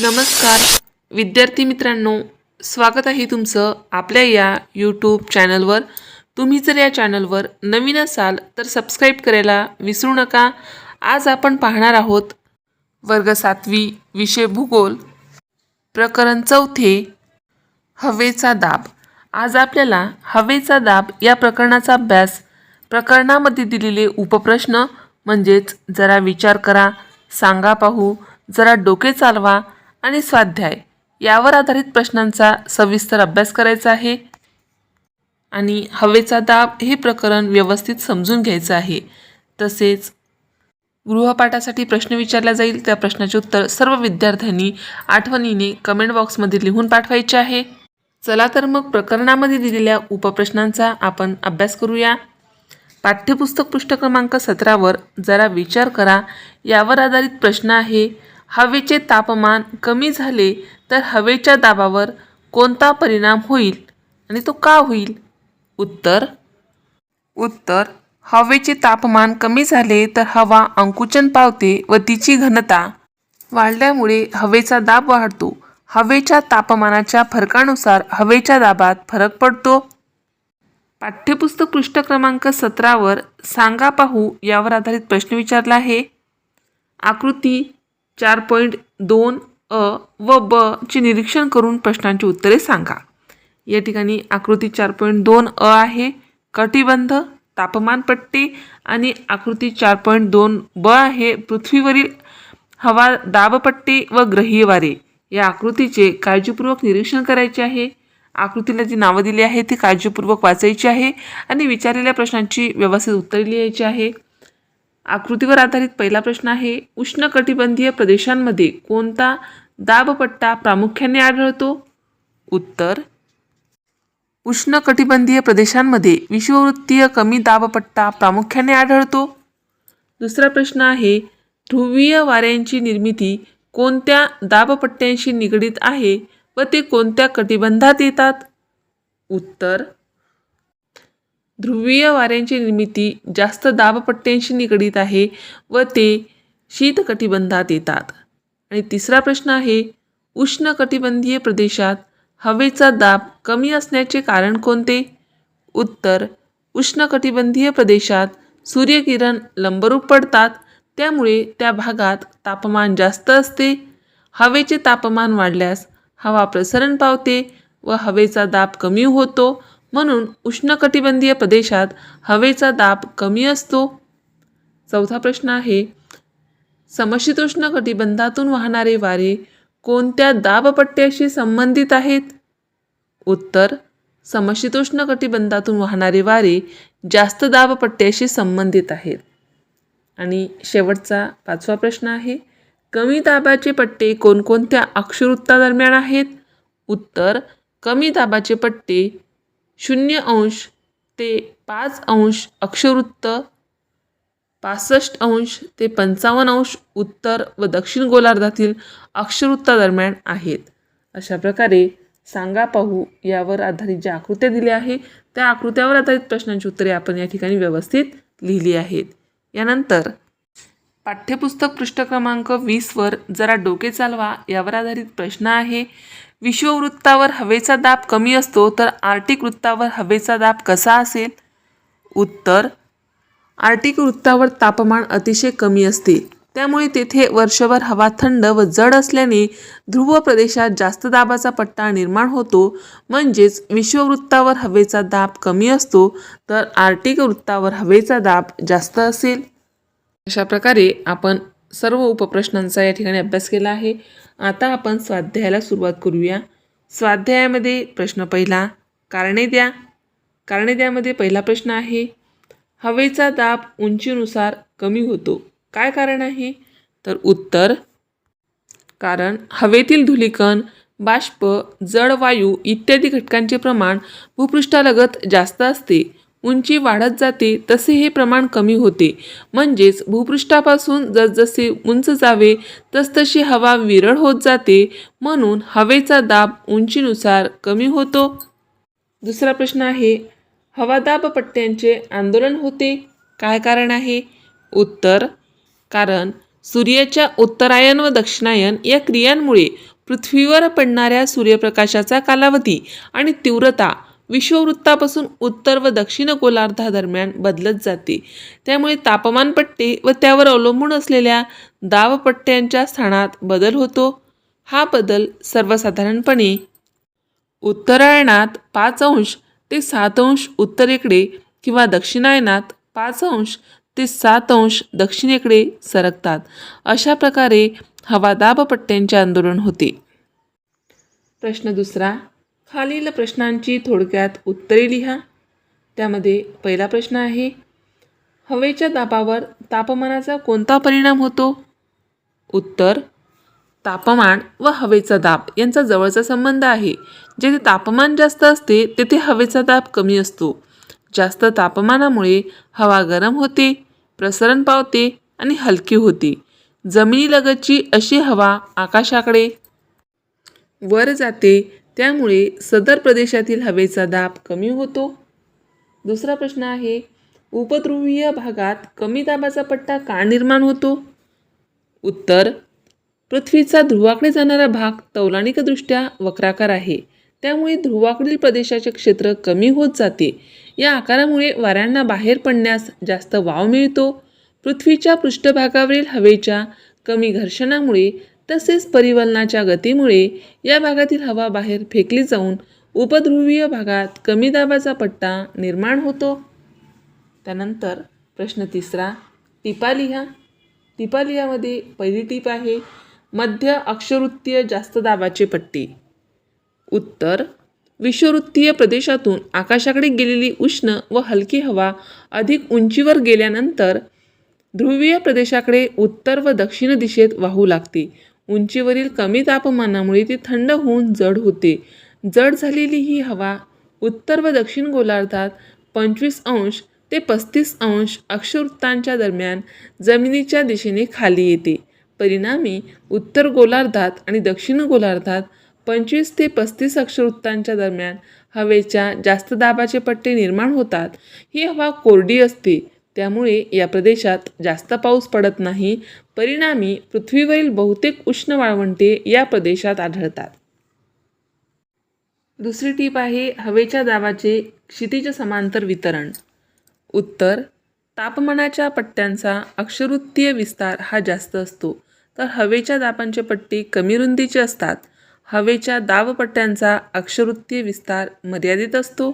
नमस्कार. विद्यार्थी मित्रांनो स्वागत आहे तुमचं आपल्या या यूट्यूब चॅनलवर तुम्ही जर या चॅनलवर नवीन असाल तर सबस्क्राईब करायला विसरू नका. आज आपण पाहणार आहोत वर्ग सातवी विषय भूगोल. प्रकरण चौथे हवेचा दाब. आज आपल्याला हवेचा दाब या प्रकरणाचा अभ्यास प्रकरणामध्ये दिलेले उपप्रश्न म्हणजेच जरा विचार करा सांगा पाहू जरा डोके चालवा आणि स्वाध्याय यावर आधारित प्रश्नांचा सविस्तर अभ्यास करायचा आहे. आणि हवेचा दाब हे प्रकरण व्यवस्थित समजून घ्यायचं आहे. तसेच गृहपाठासाठी प्रश्न विचारला जाईल. त्या प्रश्नाचे उत्तर सर्व विद्यार्थ्यांनी आठवणीने कमेंट बॉक्समध्ये लिहून पाठवायचे आहे. चला तर मग प्रकरणामध्ये दिलेल्या उपप्रश्नांचा आपण अभ्यास करूया. पाठ्यपुस्तक पृष्ठ क्रमांक सतरावर जरा विचार करा. यावर आधारित प्रश्न आहे हवेचे तापमान कमी झाले तर हवेच्या दाबावर कोणता परिणाम होईल आणि तो का होईल? उत्तर उत्तर हवेचे तापमान कमी झाले तर हवा अंकुचन पावते व तिची घनता वाढल्यामुळे हवेचा दाब वाढतो. हवेच्या तापमानाच्या फरकानुसार हवेच्या दाबात फरक पडतो. पाठ्यपुस्तक पृष्ठ क्रमांक सतरावर सांगा पाहू यावर आधारित प्रश्न विचारला आहे. आकृती चार पॉईंट दोन अ व ब चे निरीक्षण करून प्रश्नांची उत्तरे सांगा. या ठिकाणी आकृती चार पॉईंट दोन अ आहे कटिबंध तापमानपट्टी आणि आकृती चार पॉईंट दोन ब आहे पृथ्वीवरील हवा दाबपट्टी व ग्रहीय वारे. या आकृतीचे काळजीपूर्वक निरीक्षण करायचे आहे. आकृतीला जी नावं दिली आहे ती काळजीपूर्वक वाचायची आहे आणि विचारलेल्या प्रश्नांची व्यवस्थित उत्तरे लिहायची आहे. आकृतीवर आधारित पहिला प्रश्न आहे उष्णकटिबंधीय प्रदेशांमध्ये कोणता दाबपट्टा प्रामुख्याने आढळतो? उत्तर उष्णकटिबंधीय प्रदेशांमध्ये विषुववृत्तीय कमी दाबपट्टा प्रामुख्याने आढळतो. दुसरा प्रश्न आहे ध्रुवीय वाऱ्यांची निर्मिती कोणत्या दाबपट्ट्यांशी निगडीत आहे व ते कोणत्या कटिबंधात येतात? उत्तर ध्रुवीय वाऱ्यांची निर्मिती जास्त दाबपट्ट्यांशी निगडीत आहे व ते शीतकटिबंधात येतात. आणि तिसरा प्रश्न आहे उष्णकटिबंधीय प्रदेशात हवेचा दाब कमी असण्याचे कारण कोणते? उत्तर उष्णकटिबंधीय प्रदेशात सूर्यकिरण लंबरूप पडतात त्यामुळे त्या भागात तापमान जास्त असते. हवेचे तापमान वाढल्यास हवा प्रसरण पावते व हवेचा दाब कमी होतो म्हणून उष्णकटिबंधीय प्रदेशात हवेचा दाब कमी असतो. चौथा प्रश्न आहे समशीतोष्ण कटिबंधातून वाहणारे वारे कोणत्या दाबपट्ट्याशी संबंधित आहेत? उत्तर समशीतोष्ण कटिबंधातून वाहणारे वारे जास्त दाबपट्ट्याशी संबंधित आहेत. आणि शेवटचा पाचवा प्रश्न आहे कमी दाबाचे पट्टे कोणकोणत्या अक्षवृत्तादरम्यान आहेत? उत्तर कमी दाबाचे पट्टे शून्य अंश ते पाच अंश अक्षवृत्त पासष्ट अंश ते पंचावन्न अंश उत्तर व दक्षिण गोलार्धातील अक्षवृत्तादरम्यान आहेत. अशा प्रकारे सांगा पाहू यावर आधारित ज्या आकृत्या दिल्या आहे त्या आकृत्यावर आधारित प्रश्नांची उत्तरे आपण या ठिकाणी व्यवस्थित लिहिली आहेत. यानंतर पाठ्यपुस्तक पृष्ठ क्रमांक वीसवर जरा डोके चालवा यावर आधारित प्रश्न आहे. विश्ववृत्तावर हवेचा दाब कमी असतो तर आर्टिक वृत्तावर हवेचा दाब कसा असेल? उत्तर आर्टिक वृत्तावर तापमान अतिशय कमी असते. त्यामुळे तेथे वर्षभर हवा थंड व जड असल्याने ध्रुव प्रदेशात जास्त दाबाचा पट्टा निर्माण होतो. म्हणजेच विश्ववृत्तावर हवेचा दाब कमी असतो तर आर्टिक वृत्तावर हवेचा दाब जास्त असेल. अशा प्रकारे आपण सर्व उपप्रश्नांचा या ठिकाणी अभ्यास केला आहे. आता आपण स्वाध्यायाला सुरुवात करूया. स्वाध्यायामध्ये प्रश्न पहिला कारणे द्या. कारणे द्यामध्ये पहिला प्रश्न आहे हवेचा दाब उंचीनुसार कमी होतो. काय कारण आहे? तर उत्तर कारण हवेतील धुलीकण बाष्प जड वायू इत्यादी घटकांचे प्रमाण भूपृष्ठालगत जास्त असते. उंची वाढत जाते तसे हे प्रमाण कमी होते. म्हणजेच भूपृष्ठापासून जसजसे उंच जावे तसतशी हवा विरळ होत जाते. म्हणून हवेचा दाब उंचीनुसार कमी होतो. दुसरा प्रश्न आहे हवादाब पट्ट्यांचे आंदोलन होते. काय कारण आहे? उत्तर कारण सूर्याच्या उत्तरायण व दक्षिणायन या क्रियांमुळे पृथ्वीवर पडणाऱ्या सूर्यप्रकाशाचा कालावधी आणि तीव्रता विश्ववृत्तापासून उत्तर व दक्षिण गोलार्धादरम्यान बदलत जाते. त्यामुळे तापमानपट्टे व त्यावर अवलंबून असलेल्या दावपट्ट्यांच्या स्थानात बदल होतो. हा बदल सर्वसाधारणपणे उत्तरायणात पाच अंश ते सात अंश उत्तरेकडे किंवा दक्षिणायनात पाच अंश ते सात अंश दक्षिणेकडे सरकतात. अशा प्रकारे हवादाबपट्ट्यांचे आंदोलन होते. प्रश्न दुसरा खालील प्रश्नांची थोडक्यात उत्तरे लिहा. त्यामध्ये पहिला प्रश्न आहे हवेच्या दाबावर तापमानाचा कोणता परिणाम होतो? उत्तर तापमान व हवेचा दाब यांचा जवळचा संबंध आहे. जेथे तापमान जास्त असते तेथे हवेचा दाब कमी असतो. जास्त तापमानामुळे हवा गरम होते प्रसरण पावते आणि हलकी होते. जमिनीलगतची अशी हवा आकाशाकडे. वर जाते त्यामुळे सदर प्रदेशातील हवेचा दाब कमी होतो. दुसरा प्रश्न आहे उपध्रुवीय भागात कमी दाबाचा पट्टा का निर्माण होतो? उत्तर पृथ्वीचा ध्रुवाकडे जाणारा भाग तौलानिकदृष्ट्या वक्राकार आहे. त्यामुळे ध्रुवाकडील प्रदेशाचे क्षेत्र कमी होत जाते. या आकारामुळे वाऱ्यांना बाहेर पडण्यास जास्त वाव मिळतो. पृथ्वीच्या पृष्ठभागावरील हवेच्या कमी घर्षणामुळे तसेच परिवलनाच्या गतीमुळे या भागातील हवा बाहेर फेकली जाऊन उपध्रुवीय भागात कमी दाबाचा पट्टा निर्माण होतो. त्यानंतर प्रश्न तिसरा टिपा लिहा टिपा लिहामध्ये पहिली टीप आहे मध्य अक्षवृत्तीय जास्त दाबाचे पट्टे. उत्तर विश्ववृत्तीय प्रदेशातून आकाशाकडे गेलेली उष्ण व हलकी हवा अधिक उंचीवर गेल्यानंतर ध्रुवीय प्रदेशाकडे उत्तर व दक्षिण दिशेत वाहू लागते. उंचीवरील कमी तापमानामुळे ती थंड होऊन जड होते. जड झालेली ही हवा उत्तर व दक्षिण गोलार्धात पंचवीस अंश ते पस्तीस अंश अक्षवृत्तांच्या दरम्यान जमिनीच्या दिशेने खाली येते. परिणामी उत्तर गोलार्धात आणि दक्षिण गोलार्धात पंचवीस ते पस्तीस अक्षवृत्तांच्या दरम्यान हवेच्या जास्त दाबाचे पट्टे निर्माण होतात. ही हवा कोरडी असते. त्यामुळे या प्रदेशात जास्त पाऊस पडत नाही. परिणामी पृथ्वीवरील बहुतेक उष्ण वाळवंटे या प्रदेशात आढळतात. दुसरी टीप आहे हवेच्या दाबाचे क्षितिज समांतर वितरण. उत्तर तापमानाच्या पट्ट्यांचा अक्षवृत्तीय विस्तार हा जास्त असतो. तर हवेच्या दाबांचे पट्टी कमी रुंदीचे असतात. हवेच्या दाबपट्ट्यांचा अक्षवृत्तीय विस्तार मर्यादित असतो.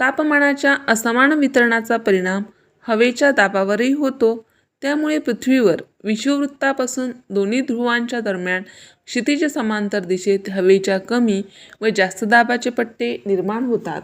तापमानाच्या असमान वितरणाचा परिणाम हवेच्या दाबावरही होतो. त्यामुळे पृथ्वीवर विषुववृत्तापासून दोन्ही ध्रुवांच्या दरम्यान क्षितिज समांतर दिशेत हवेच्या कमी व जास्त दाबाचे पट्टे निर्माण होतात.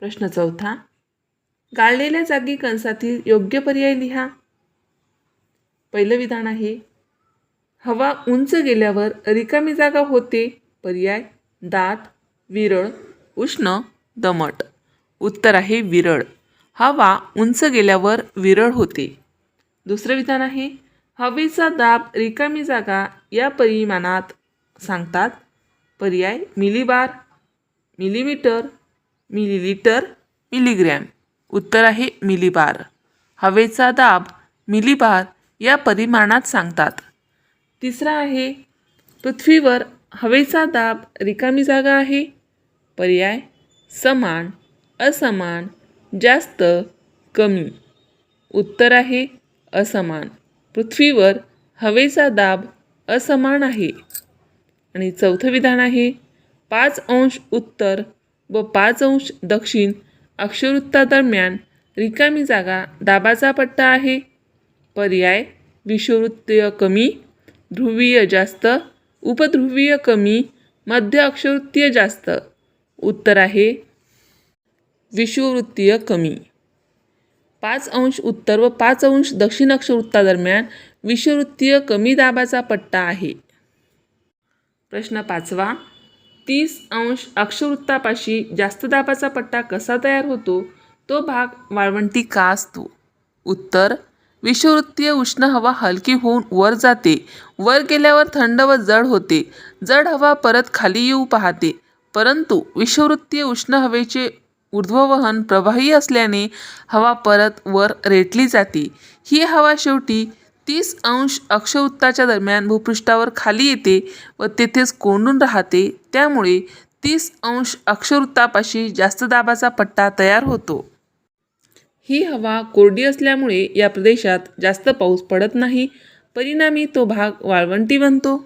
प्रश्न चौथा गाळलेल्या जागी कंसातील योग्य पर्याय लिहा. पहिलं विधान आहे हवा उंच गेल्यावर रिकामी जागा होते. पर्याय दाट विरळ उष्ण दमट. उत्तर आहे विरळ. हवा उंच गेल्यावर विरळ होते. दुसरं विधान आहे हवेचा दाब रिकामी जागा या परिमाणात सांगतात. पर्याय मिलीबार मिलीमीटर मिलीलिटर मिलीग्रॅम. उत्तर आहे मिलीबार. हवेचा दाब मिलीबार या परिमाणात सांगतात. तिसरा आहे पृथ्वीवर हवेचा दाब रिकामी जागा आहे. पर्याय समान असमान जास्त कमी. उत्तर आहे असमान. पृथ्वीवर हवेचा दाब असमान आहे. आणि चौथं विधान आहे पाच अंश उत्तर व पाच अंश दक्षिण अक्षवृत्तादरम्यान रिकामी जागा दाबाचा पट्टा आहे. पर्याय विषुववृत्तीय कमी ध्रुवीय जास्त उपध्रुवीय कमी मध्य अक्षवृत्तीय जास्त. उत्तर आहे विषुववृत्तीय कमी. पाच अंश उत्तर व पाच अंश दक्षिण अक्षवृत्तादरम्यान विषुववृत्तीय कमी दाबाचा पट्टा आहे. प्रश्न पाचवा. तीस अंश अक्षवृत्तापाशी जास्त दाबाचा पट्टा कसा तयार होतो? तो भाग वाळवंटी का असतो? उत्तर. विषुववृत्तीय उष्ण हवा हलकी होऊन वर जाते. वर गेल्यावर थंड व जड होते. जड हवा परत खाली येऊ पाहते. परंतु विषुववृत्तीय उष्ण हवेचे ऊर्ध्ववहन प्रवाही असल्याने हवा परत वर रेटली जाते. ही हवा शेवटी तीस अंश अक्षवृत्ताच्या दरम्यान भूपृष्ठावर खाली येते व तेथेच कोंडून राहते. त्यामुळे तीस अंश अक्षवृत्तापाशी जास्त दाबाचा पट्टा तयार होतो. ही हवा कोरडी असल्यामुळे या प्रदेशात जास्त पाऊस पडत नाही. परिणामी तो भाग वाळवंटी बनतो.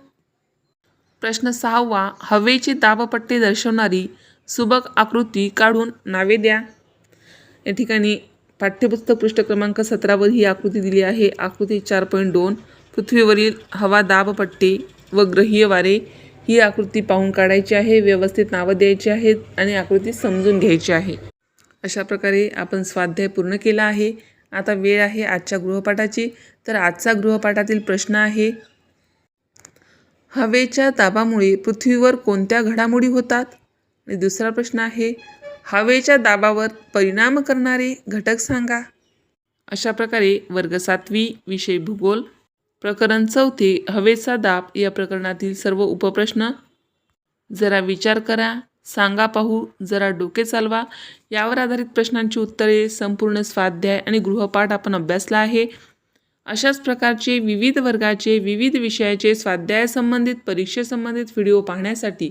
प्रश्न सहावा. हवेचे दाबपट्टे दर्शवणारी सुबक आकृती काढून नावे द्या. या ठिकाणी पाठ्यपुस्तक पृष्ठ क्रमांक सतरावर ही आकृती दिली आहे. आकृती चार पॉईंट दोन पृथ्वीवरील हवा दाबपट्टे व ग्रहीय वारे ही आकृती पाहून काढायची आहे व्यवस्थित नावं द्यायची आहेत आणि आकृती समजून घ्यायची आहे. अशा प्रकारे आपण स्वाध्याय पूर्ण केला आहे. आता वेळ आहे आजच्या गृहपाठाची. तर आजचा गृहपाठातील प्रश्न आहे हवेच्या दाबामुळे पृथ्वीवर कोणत्या घडामोडी होतात? दुसरा प्रश्न आहे हवेच्या दाबावर परिणाम करणारे घटक सांगा. अशा प्रकारे वर्ग सातवी विषय भूगोल प्रकरण चौथे हवेचा दाब या प्रकरणातील सर्व उपप्रश्न. जरा विचार करा सांगा पाहू जरा डोके चालवा. यावर आधारित प्रश्नांची उत्तरे संपूर्ण स्वाध्याय आणि गृहपाठ आपण अभ्यासला आहे. अशाच प्रकारचे विविध वर्गाचे विविध विषयाचे स्वाध्यायासंबंधित परीक्षेसंबंधित व्हिडिओ पाहण्यासाठी